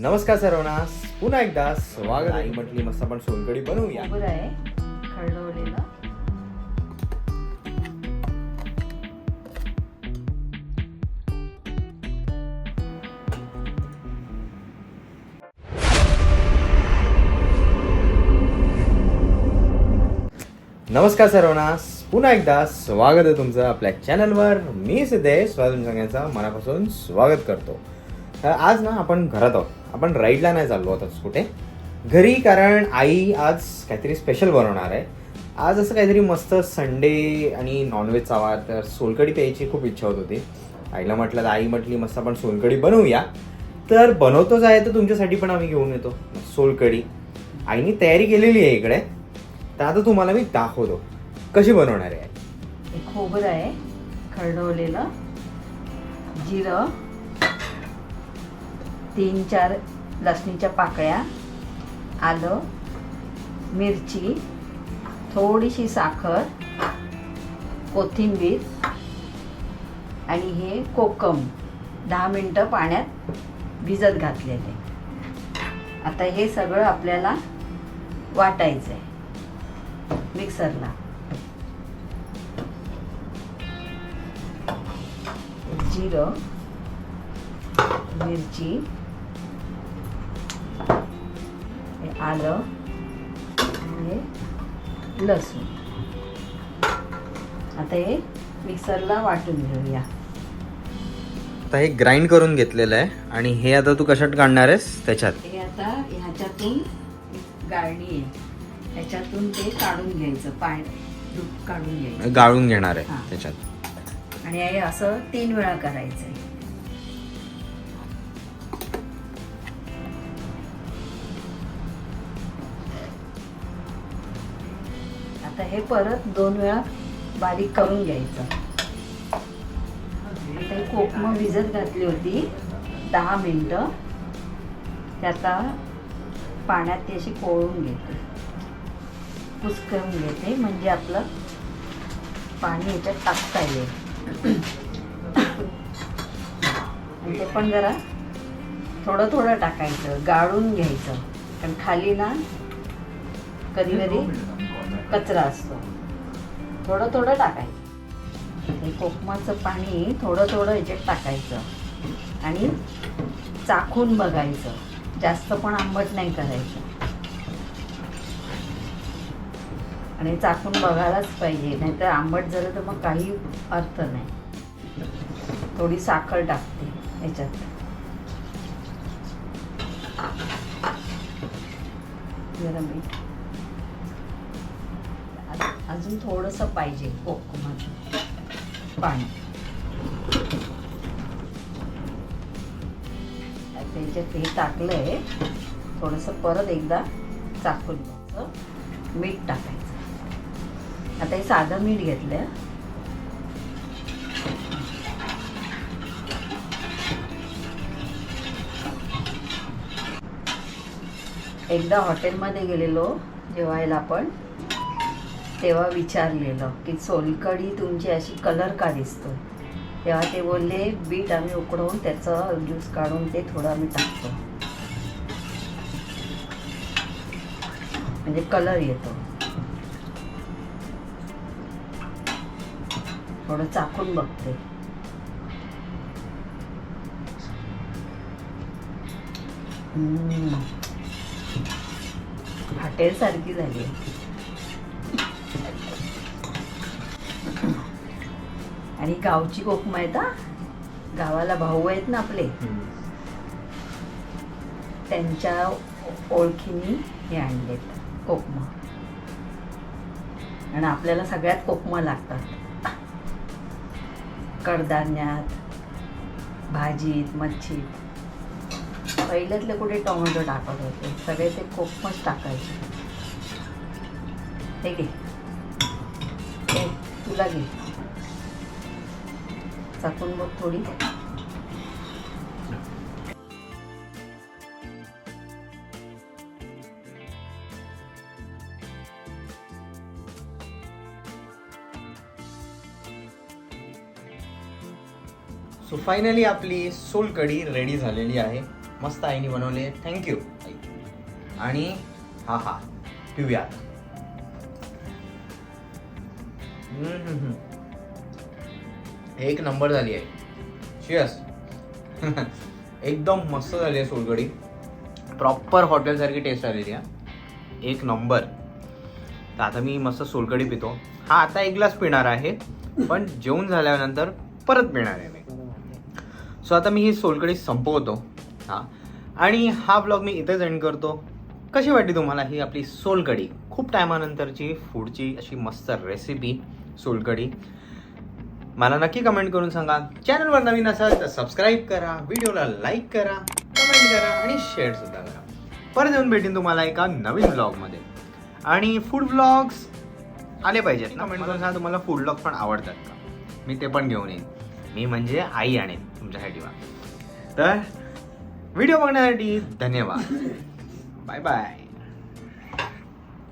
नमस्कार सर्वांना. पुन्हा एकदा स्वागत आहे. म्हटली मस्त आपण सोलकडी बनवूया. आहे नमस्कार सर्वांना. पुन्हा एकदा स्वागत आहे तुमचं आपल्या चॅनलवर मी सिद्धेश स्वागत सगळ्यांचं मनापासून स्वागत करतो. तर आज ना आपण घरात आहोत. आपण राईडला नाही चाललो आता कुठे. घरी कारण आई आज काहीतरी स्पेशल बनवणार आहे. आज असं काहीतरी मस्त संडे आणि नॉनव्हेज चावा तर सोलकडी प्यायची खूप इच्छा होत होती. आईला म्हटलं तर आई म्हटली मस्त आपण सोलकडी बनवूया. तर बनवतोच आहे तर तुमच्यासाठी पण आम्ही घेऊन येतो. सोलकडी आईने तयारी केलेली आहे इकडे. तर आता तुम्हाला मी दाखवतो. कशी बनवणार आहे हे खोबरं आहे खरडवलेलं जिरं तीन चार लसणीच्या पाकळ्या आलं मिरची थोडीशी साखर कोथिंबीर आणि हे कोकम. दहा मिनटं पाण्यात भिजत घातलेले. आता हे सगळं आपल्याला वाटायचं आहे मिक्सरला. जिरं मिरची आलं आणि हे लसूण. आता हे मिक्सरला वाटून घेऊया. आता हे ग्राइंड करून घेतलेलं आहे आणि हे आता तू कशात काढणार आहेस? त्याच्यात. हे आता ह्याच्यातून गाळणी आहे ह्याच्यातून ते काढून घ्यायचं. पाय दूध काढून घ्यायचं. गाळून घेणार आहे. त्याच्यात. आणि हे असं तीन वेळा करायचं आहे आता हे परत दोन वेळा बारीक करून घ्यायचं. आता ही कोकम भिजत घातली होती दहा मिनटं. त्याचा आता पाण्यात ती अशी कोळून घेते. कुसकरून घेते म्हणजे आपलं पाणी याच्यात टाकता येईल. आणि ते पण जरा थोडं थोडं टाकायचं गाळून घ्यायचं. कारण खाली ना कधी कधी कचरा असतो. थोडं थोडं टाकायचं. ते कोकमाचं पाणी थोडं थोडं याच्यात टाकायचं. आणि चाखून बघायचं. जास्त पण आंबट नाही करायचं. आणि चाखून बघायलाच पाहिजे. नाहीतर आंबट झालं तर मग काही अर्थ नाही. थोडी साखर टाकते याच्यात. जरा मीठ. अजून थोडंसं पाहिजे कोकमाचं पाणी. त्याच्यात हे टाकलं आहे थोडंसं परत एकदा चाकून घ्यायचं. मीठ टाकायचं. आता हे साधं मीठ घेतलं एकदा हॉटेलमध्ये गेलेलो जेवायला आपण. तेव्हा विचारलेलं की सोलकढी तुमची अशी कलर का दिसतो तेव्हा ते बोलले बीट आम्ही उकडवून त्याचं ज्यूस काढून ते थोडं आम्ही टाकतो. म्हणजे कलर येतो. थोडं चाकून बघते. हम्म. हॉटेल सारखी झाली. आणि गावची कोकम आहेत गावाला भाऊ आहेत ना आपले. त्यांच्या ओळखीने हे आणलेत कोकमा. आणि आपल्याला सगळ्यात कोकमा लागतात. कडधान्यात भाजीत मच्छीत. पहिल्यातले कुठे टोमॅटो टाकत होते. सगळे ते कोकमच टाकायचे. हे घे. तुला घे. चाकून मग थोडी. सो फायनली आपली सोलकढी रेडी झालेली आहे. मस्त आईने बनवले. थँक्यू आई. आणि हा हा. पिऊया एक नंबर झाली आहे. शिअस एकदम मस्त झाली आहे सोलकढी. प्रॉपर हॉटेलसारखी टेस्ट आलेली आहे एक नंबर. तर आता मी मस्त सोलकढी पितो. हा आता एक ग्लास पिणार आहे पण जेवण झाल्यानंतर परत पिणार आहे मी. सो आता मी ही सोलकडी संपवतो हां. आणि हा ब्लॉग मी इथेच एंड करतो. कशी वाटली तुम्हाला ही आपली सोलकडी खूप टायमानंतरची फूडची अशी मस्त रेसिपी सोलकडी मला नक्की कमेंट करून सांगा. चॅनलवर नवीन असाल तर सबस्क्राईब करा व्हिडिओला लाईक करा कमेंट करा आणि शेअर सुद्धा करा. परत येऊन भेटेन तुम्हाला एका नवीन ब्लॉगमध्ये आणि फूड ब्लॉग्स आले पाहिजेत कमेंट करून सांगा तुम्हाला फूड ब्लॉग पण आवडतात का? मी ते पण घेऊन येईन. मी म्हणजे आई आणेन तुमच्यासाठी बा. तर व्हिडिओ बघण्यासाठी धन्यवाद. Bye bye